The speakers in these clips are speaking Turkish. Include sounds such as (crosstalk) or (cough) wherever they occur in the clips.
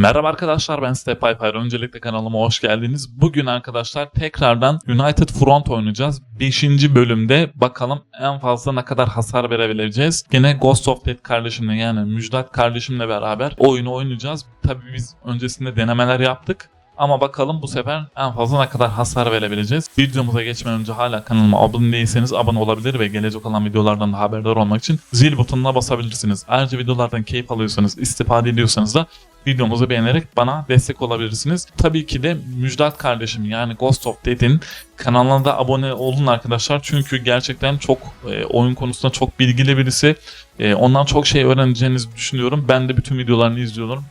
Merhaba arkadaşlar ben Step Piper. Öncelikle kanalıma hoş geldiniz. Bugün arkadaşlar tekrardan United Front oynayacağız. 5. bölümde bakalım en fazla ne kadar hasar verebileceğiz. Gene Ghost of Dead kardeşimle yani Müjdat kardeşimle beraber oyunu oynayacağız. Tabii biz öncesinde denemeler yaptık. Ama bakalım bu sefer en fazla ne kadar hasar verebileceğiz. Videomuza geçmeden önce hala kanalıma abone değilseniz abone olabilir ve gelecek olan videolardan da haberdar olmak için zil butonuna basabilirsiniz. Ayrıca videolardan keyif alıyorsanız, istifade ediyorsanız da videomuzu beğenerek bana destek olabilirsiniz. Tabii ki de Müjdat kardeşim yani Ghost of Dead'in kanalına da abone olun arkadaşlar. Çünkü gerçekten çok e, oyun konusunda çok bilgili birisi. E, ondan çok şey öğreneceğinizi düşünüyorum. Ben de bütün videolarını izliyorum.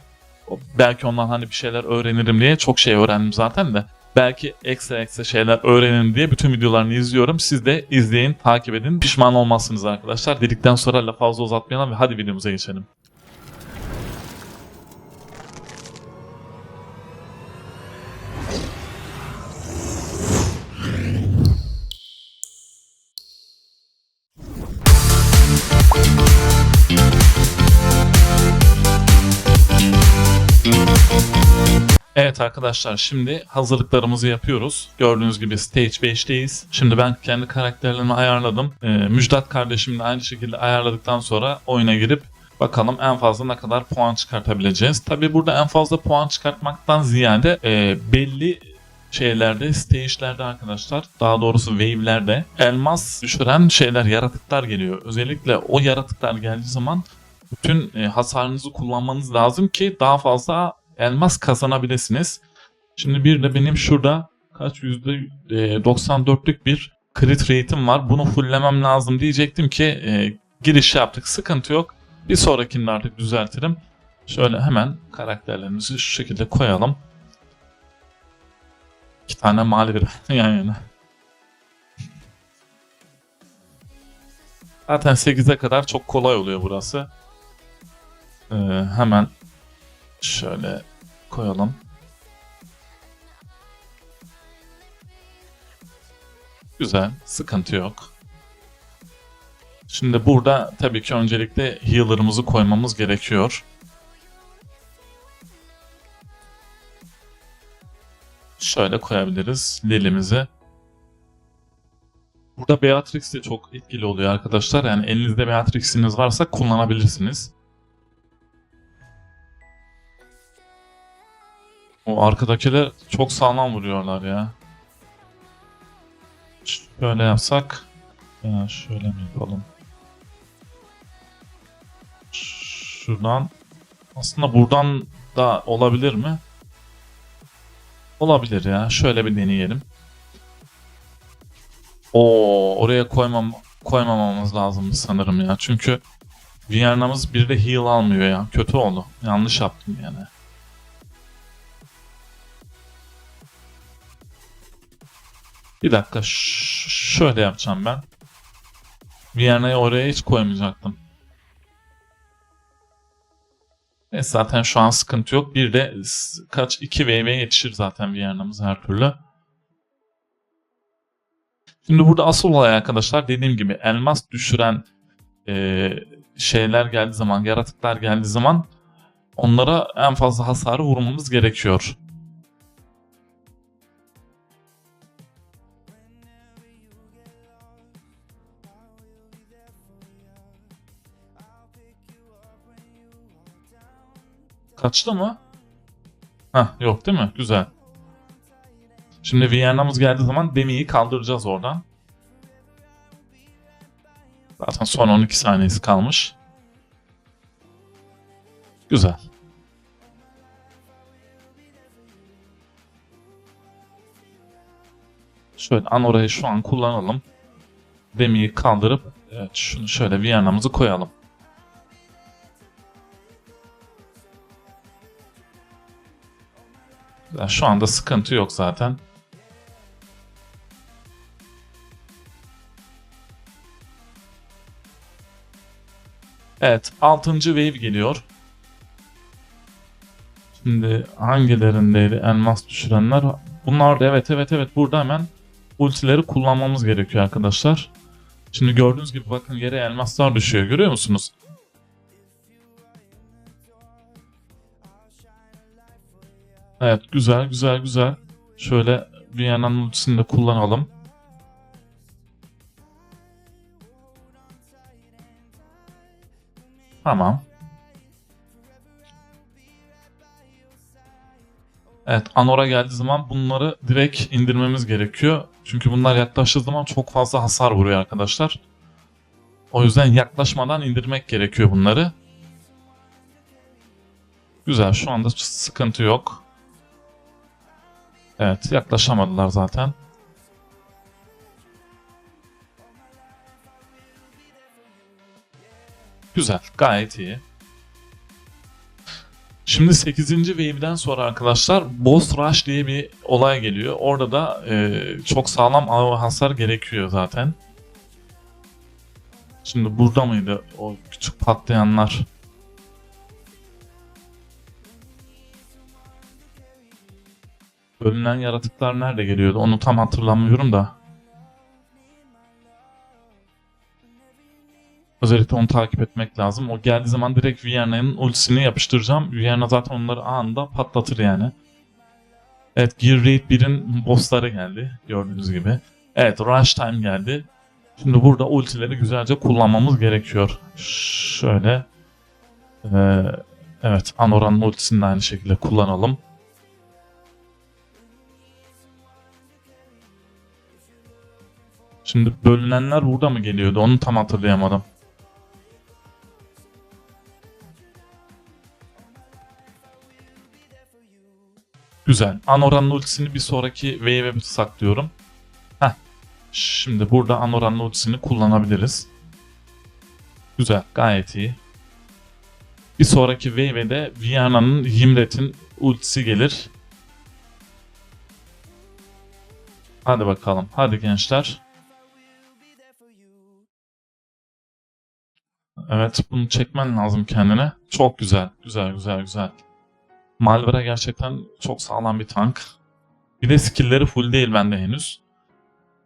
Belki ondan hani bir şeyler öğrenirim diye çok şey öğrendim zaten de. Belki ekstra ekstra şeyler öğrenin diye bütün videolarını izliyorum. Siz de izleyin, takip edin. Pişman olmazsınız arkadaşlar. Dedikten sonra lafı fazla uzatmayalım ve hadi videomuza geçelim. Evet arkadaşlar şimdi hazırlıklarımızı yapıyoruz. Gördüğünüz gibi Stage 5'teyiz. Şimdi ben kendi karakterlerimi ayarladım. Ee, Müjdat kardeşimle aynı şekilde ayarladıktan sonra oyuna girip bakalım en fazla ne kadar puan çıkartabileceğiz. Tabi burada en fazla puan çıkartmaktan ziyade e, belli şeylerde, stage'lerde arkadaşlar, daha doğrusu wave'lerde elmas düşüren şeyler, yaratıklar geliyor. Özellikle o yaratıklar geldiği zaman bütün e, hasarınızı kullanmanız lazım ki daha fazla elmas kazanabilirsiniz. Şimdi bir de benim şurada kaç yüzde e, 94'lük bir crit rate'im var. Bunu fulllemem lazım diyecektim ki e, giriş yaptık. Sıkıntı yok. Bir sonrakinde artık düzeltirim. Şöyle hemen karakterlerimizi şu şekilde koyalım. İki tane mali bir (laughs) yan yana. Zaten 8'e kadar çok kolay oluyor burası. Ee, hemen şöyle koyalım. Güzel, sıkıntı yok. Şimdi burada tabii ki öncelikle healer'ımızı koymamız gerekiyor. Şöyle koyabiliriz Lili'mizi. Burada Beatrix de çok etkili oluyor arkadaşlar. Yani elinizde Beatrix'iniz varsa kullanabilirsiniz. O arkadakiler çok sağlam vuruyorlar ya. Şöyle yapsak. Ya şöyle mi yapalım? Şuradan. Aslında buradan da olabilir mi? Olabilir ya. Şöyle bir deneyelim. O oraya koymam koymamamız lazım sanırım ya. Çünkü Viyana'mız bir de heal almıyor ya. Kötü oldu. Yanlış yaptım yani. Bir dakika şöyle yapacağım ben. Viyana'yı oraya hiç koymayacaktım. E zaten şu an sıkıntı yok. Bir de kaç 2 VV yetişir zaten Viyana'mız her türlü. Şimdi burada asıl olay arkadaşlar dediğim gibi elmas düşüren e, şeyler geldiği zaman, yaratıklar geldiği zaman onlara en fazla hasarı vurmamız gerekiyor. Kaçtı mı? Hah yok değil mi? Güzel. Şimdi Viyana'mız geldiği zaman Demi'yi kaldıracağız oradan. Zaten son 12 saniyesi kalmış. Güzel. Şöyle Anora'yı şu an kullanalım. Demi'yi kaldırıp evet, şunu şöyle Viyana'mızı koyalım. Yani şu anda sıkıntı yok zaten. Evet, 6. wave geliyor. Şimdi hangilerindeydi elmas düşürenler? Bunlar da evet evet evet burada hemen ultileri kullanmamız gerekiyor arkadaşlar. Şimdi gördüğünüz gibi bakın yere elmaslar düşüyor görüyor musunuz? Evet güzel güzel güzel. Şöyle Viyana'nın ultisini de kullanalım. Tamam. Evet Anor'a geldiği zaman bunları direkt indirmemiz gerekiyor. Çünkü bunlar yaklaştığı zaman çok fazla hasar vuruyor arkadaşlar. O yüzden yaklaşmadan indirmek gerekiyor bunları. Güzel şu anda sıkıntı yok. Evet yaklaşamadılar zaten. Güzel gayet iyi. Şimdi 8. wave'den sonra arkadaşlar Boss Rush diye bir olay geliyor. Orada da e, çok sağlam ağır hasar gerekiyor zaten. Şimdi burada mıydı o küçük patlayanlar? Bölünen yaratıklar nerede geliyordu? Onu tam hatırlamıyorum da. Özellikle onu takip etmek lazım. O geldiği zaman direkt Vierna'nın ultisini yapıştıracağım. Vierna zaten onları anında patlatır yani. Evet Gear Raid 1'in bossları geldi. Gördüğünüz gibi. Evet Rush Time geldi. Şimdi burada ultileri güzelce kullanmamız gerekiyor. Şöyle. Ee, evet Anora'nın ultisini de aynı şekilde kullanalım. Şimdi bölünenler burada mı geliyordu? Onu tam hatırlayamadım. Güzel. Anora'nın ultisini bir sonraki wave'e saklıyorum. Heh. Şimdi burada Anora'nın ultisini kullanabiliriz. Güzel. Gayet iyi. Bir sonraki wave'e de Viyana'nın Yimret'in ultisi gelir. Hadi bakalım. Hadi gençler. Evet bunu çekmen lazım kendine. Çok güzel. Güzel güzel güzel. Malvera gerçekten çok sağlam bir tank. Bir de skill'leri full değil bende henüz.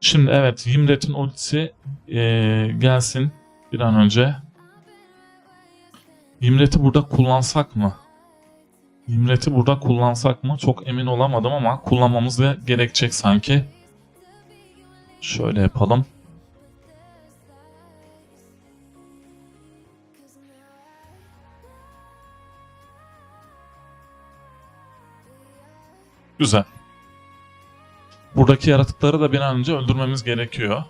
Şimdi evet Yimret'in ultisi ee, gelsin bir an önce. Yimret'i burada kullansak mı? Yimret'i burada kullansak mı? Çok emin olamadım ama kullanmamız da gerekecek sanki. Şöyle yapalım. Güzel. Buradaki yaratıkları da bir an önce öldürmemiz gerekiyor.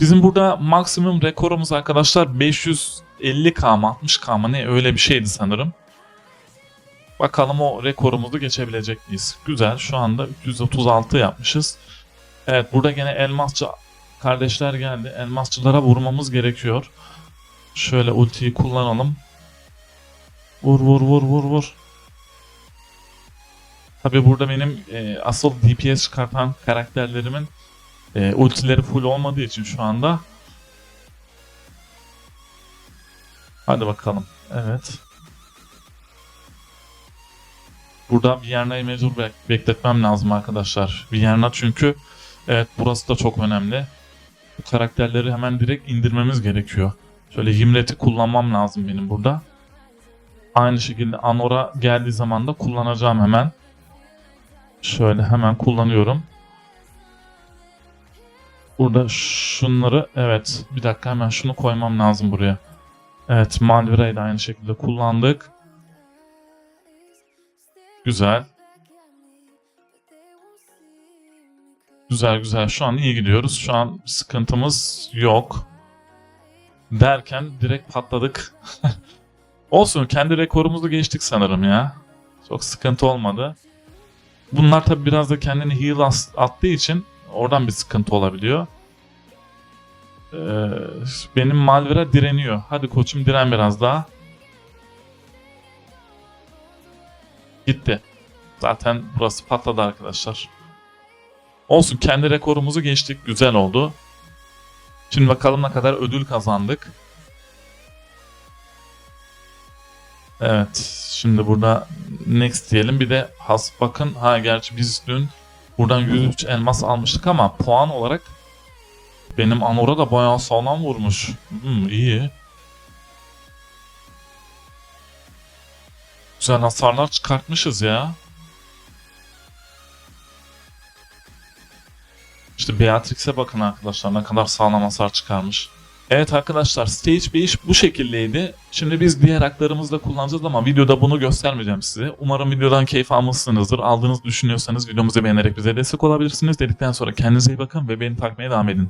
Bizim burada maksimum rekorumuz arkadaşlar 550k mı 60k mı ne öyle bir şeydi sanırım. Bakalım o rekorumuzu geçebilecek miyiz? Güzel şu anda 336 yapmışız. Evet burada gene elmasçı kardeşler geldi. Elmasçılara vurmamız gerekiyor. Şöyle ultiyi kullanalım. Vur vur vur vur vur. Tabi burada benim e, asıl DPS çıkartan karakterlerimin e, ultileri full olmadığı için şu anda. Hadi bakalım. Evet. Burada Vierna'yı mecbur bek bekletmem lazım arkadaşlar. Vierna çünkü evet burası da çok önemli. Bu karakterleri hemen direkt indirmemiz gerekiyor. Şöyle Himret'i kullanmam lazım benim burada. Aynı şekilde Anora geldiği zaman da kullanacağım hemen. Şöyle hemen kullanıyorum. Burada şunları evet bir dakika hemen şunu koymam lazım buraya. Evet Malvira'yı da aynı şekilde kullandık. Güzel. Güzel güzel şu an iyi gidiyoruz. Şu an sıkıntımız yok. Derken direkt patladık. (laughs) Olsun kendi rekorumuzu geçtik sanırım ya. Çok sıkıntı olmadı. Bunlar tabi biraz da kendini heal attığı için oradan bir sıkıntı olabiliyor. Ee, benim Malvera direniyor. Hadi koçum diren biraz daha. Gitti. Zaten burası patladı arkadaşlar. Olsun kendi rekorumuzu geçtik. Güzel oldu. Şimdi bakalım ne kadar ödül kazandık. Evet. Şimdi burada next diyelim. Bir de has bakın. Ha gerçi biz dün buradan 103 elmas almıştık ama puan olarak benim Anora da bayağı sağlam vurmuş. Hmm, iyi. güzel hasarlar çıkartmışız ya. İşte Beatrix'e bakın arkadaşlar ne kadar sağlam hasar çıkarmış. Evet arkadaşlar Stage 5 bu şekildeydi. Şimdi biz diğer haklarımızı da kullanacağız ama videoda bunu göstermeyeceğim size. Umarım videodan keyif almışsınızdır. Aldığınızı düşünüyorsanız videomuzu beğenerek bize destek olabilirsiniz. Dedikten sonra kendinize iyi bakın ve beni takmaya devam edin.